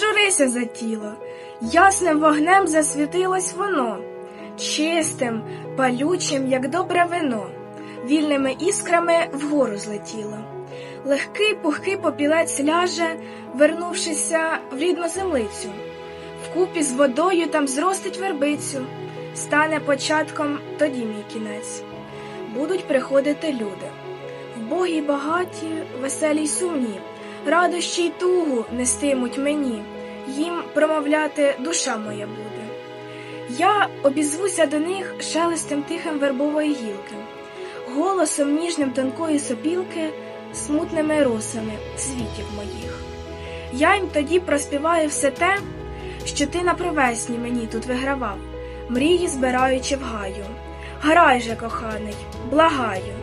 взявся за тіло, ясним вогнем засвітилось воно, чистим, палючим, як добре вино, вільними іскрами вгору злетіло. Легкий пухкий попілець ляже, вернувшися в рідну землицю. Вкупі з водою там зростить вербицю, стане початком тоді мій кінець. Будуть приходити люди, вбогі багаті, веселі й сумні, радощі й тугу нестимуть мені, їм промовляти душа моя буде. Я обізвуся до них шелестем тихим вербової гілки, голосом ніжним тонкої сопілки, смутними росами світів моїх. Я їм тоді проспіваю все те, що ти на провесні мені тут вигравав, мрії збираючи в гаю. Грай же, коханий, благаю.